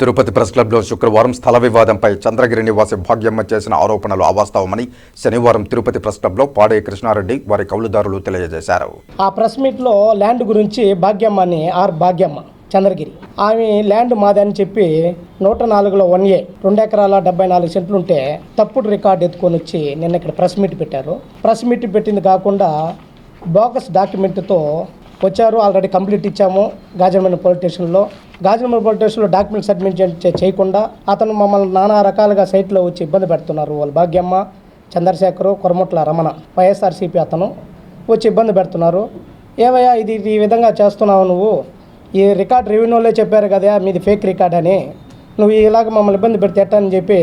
Tirupati press క్లబ్లో శుక్రవారం స్థల వివాదంపై చంద్రగిరి నివాసి భాగ్యమ్మ చేసిన ఆరోపణలు అవాస్తవమని శనివారం తిరుపతి ప్రెస్ క్లబ్లో పాడే కృష్ణారెడ్డి వారి కౌలుదారులు తెలియజేశారు. ఆ ప్రెస్ మీట్లో ల్యాండ్ గురించి భాగ్యమ్మ అని ఆర్ భాగ్యమ్మ చంద్రగిరి. ఆమె ల్యాండ్ మాది అని చెప్పి నూట నాలుగులో వన్ ఏ రెండు ఎకరాల డెబ్బై నాలుగు సెంట్లు ఉంటే తప్పుడు రికార్డు ఎత్తుకొని వచ్చి నిన్న ఇక్కడ ప్రెస్ మీట్ పెట్టారు. ప్రెస్ మీట్ పెట్టింది కాకుండా బోకస్ డాక్యుమెంట్తో వచ్చారు. ఆల్రెడీ కంప్లీట్ ఇచ్చాము గాజమైన పోలీస్ స్టేషన్లో. గాజనమైన పోలీస్ స్టేషన్లో డాక్యుమెంట్ సబ్మిట్ చేయకుండా అతను మమ్మల్ని నానా రకాలుగా సైట్లో వచ్చి ఇబ్బంది పెడుతున్నారు. వాళ్ళు భాగ్యమ్మ చంద్రశేఖరు కొరమట్ల రమణ వైఎస్ఆర్సీపీ అతను వచ్చి ఇబ్బంది పెడుతున్నారు. ఏవయ్యా ఇది ఈ విధంగా చేస్తున్నావు నువ్వు? ఈ రికార్డ్ రెవెన్యూలో చెప్పారు కదా మీది ఫేక్ రికార్డ్ అని. నువ్వు ఇలాగ మమ్మల్ని ఇబ్బంది పెడితే ఎట్టా అని చెప్పి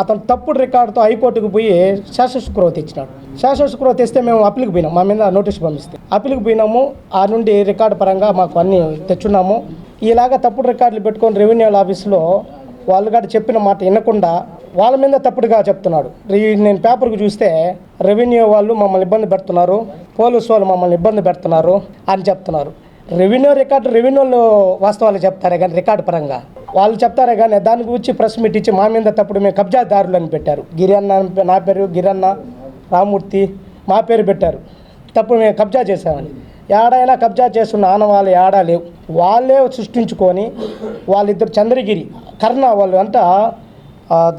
అతను తప్పుడు రికార్డుతో హైకోర్టుకు పోయి శాశ్వత తెచ్చినాడు శాశ్వత తెస్తే మేము అప్పీల్కి పోయినాం. మా మీద నోటీస్ పంపిస్తే అప్పీల్కి పోయినాము. ఆ నుండి రికార్డు పరంగా మాకు అన్నీ తెచ్చున్నాము. ఇలాగ తప్పుడు రికార్డులు పెట్టుకొని రెవెన్యూ ఆఫీస్లో వాళ్ళు కూడా చెప్పిన మాట వినకుండా వాళ్ళ మీద తప్పుడుగా చెప్తున్నాడు. ఈ- నేను పేపర్కి చూస్తే రెవెన్యూ వాళ్ళు మమ్మల్ని ఇబ్బంది పెడుతున్నారు పోలీసు వాళ్ళు మమ్మల్ని ఇబ్బంది పెడుతున్నారు అని చెప్తున్నారు. రెవెన్యూ రికార్డు రెవెన్యూలో వాస్తవాలు చెప్తారే కానీ రికార్డు పరంగా. వాళ్ళు చెప్తారే కానీ దాని గురించి ప్రెస్ మీట్ ఇచ్చి మా మీద తప్పుడు మేము కబ్జాదారులు అని పెట్టారు. గిరన్న నా పేరు గిరన్న రామూర్తి మా పేరు పెట్టారు. తప్పుడు మేము కబ్జా చేసామని ఏడైనా కబ్జా చేస్తున్న ఆనవాళ్ళు ఏడా లేవు. వాళ్ళే సృష్టించుకొని వాళ్ళిద్దరు చంద్రగిరి కర్ణ వాళ్ళు అంట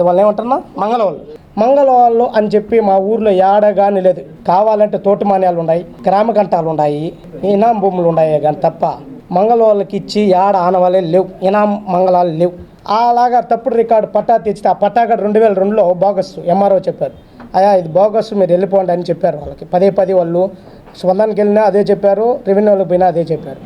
వాళ్ళు ఏమంటారు మంగళవాళ్ళు. మంగళవాళ్ళు అని చెప్పి మా ఊర్లో ఏడ కానీ లేదు. కావాలంటే తోటమాన్యాలు ఉన్నాయి గ్రామ గంటాలు ఉన్నాయి ఇనాం భూములు ఉన్నాయి కానీ తప్ప మంగళవాళ్ళకి ఇచ్చి ఏడ ఆనవాళ్ళే లేవు ఇనాం మంగళాలు లేవు. అలాగా తప్పుడు రికార్డు పట్టా తెచ్చితే ఆ పట్టాగా రెండు వేల రెండులో బోగస్ ఎంఆర్ఓ చెప్పారు. అయ్యా ఇది బోగస్ మీరు వెళ్ళిపోండి అని చెప్పారు వాళ్ళకి. పదే పదే వాళ్ళు స్పందనకి వెళ్ళినా అదే చెప్పారు రెవెన్యూలకు పోయినా అదే చెప్పారు.